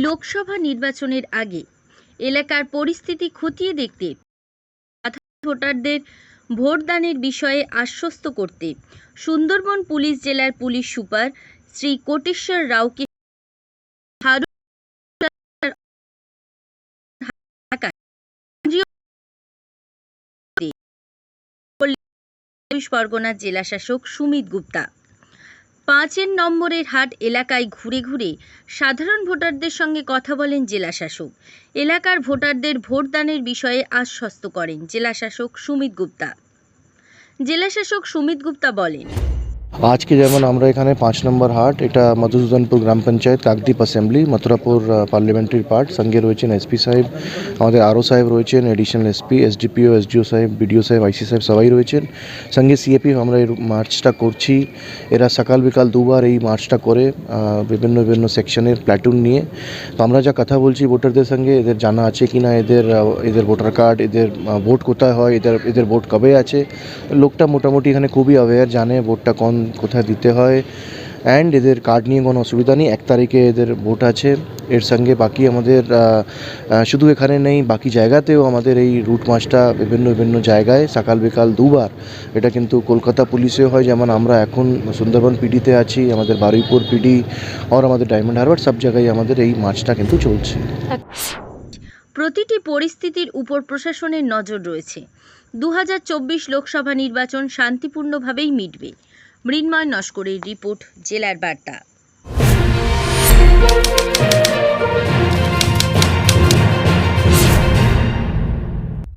লোকসভা নির্বাচনের আগে এলাকার পরিস্থিতি খতিয়ে দেখতে ভোটারদের ভোটদানের বিষয়ে আশ্বস্ত করতে সুন্দরবন পুলিশ জেলার পুলিশ সুপার শ্রী কোটেশ্বর রাওকে চব্বিশ পরগনার জেলা শাসক সুমিত গুপ্তা। পাঁচের নম্বরের হাট এলাকায় ঘুরে ঘুরে সাধারণ ভোটারদের সঙ্গে কথা বলেন জেলাশাসক এলাকার ভোটারদের ভোটদানের বিষয়ে আশ্বস্ত করেন জেলাশাসক সুমিত গুপ্তা। জেলাশাসক সুমিত গুপ্তা বলেন আজকে যেমন আমরা এখানে পাঁচ নম্বর হাট, এটা মধুসূদনপুর গ্রাম panchayat, Kakdwip assembly Mathurapur parliamentary part সঙ্গে রয়েছেন এসপি সাহেব, আমাদের আরও সাহেব রয়েছেন এডিশনাল এসপি এসডিপিও এসডিও সাহেব বিডিও সাহেব আইসি সাহেব সবাই রয়েছেন। সঙ্গে সিএপি আমরা এই মার্চটা করছি। এরা সকাল বিকাল দুবার এই মার্চটা করে বিভিন্ন বিভিন্ন সেকশনের প্ল্যাটুন নিয়ে। তো আমরা যা কথা বলছি ভোটারদের সঙ্গে, এদের জানা আছে কি না এদের এদের ভোটার কার্ড এদের ভোট কোথায় হয়, এদের এদের ভোট কবে আছে, লোকটা মোটামুটি এখানে খুবই অ্যাওয়্যার জানে ভোটটা কোন কোথায় দিতে হয় অ্যান্ড এদের কার্ড নিয়ে কোনো অসুবিধা নেই, এক তারিখে এদের ভোট আছে, এর সঙ্গে বাকি আমাদের শুধু এখানে নেই, বাকি জায়গাতেও আমাদের এই রুট মার্চটা বিভিন্ন বিভিন্ন জায়গায় সকাল, বিকাল দুবার, এটা কিন্তু কলকাতা পুলিশেও হয়, যেমন আমরা এখন সুন্দরবন পিডিতে আছি, আমাদের বারুইপুর পিডি আর আমাদের ডায়মন্ড হারবার সব জায়গায় আমাদের এই মাছটা কিন্তু চলছে। প্রতিটি পরিস্থিতির উপর প্রশাসনের নজর রয়েছে। দু হাজার চব্বিশ লোকসভা নির্বাচন শান্তিপূর্ণভাবেই মিটবে। মৃন্ময় নস্করের রিপোর্ট জেলার বার্তা।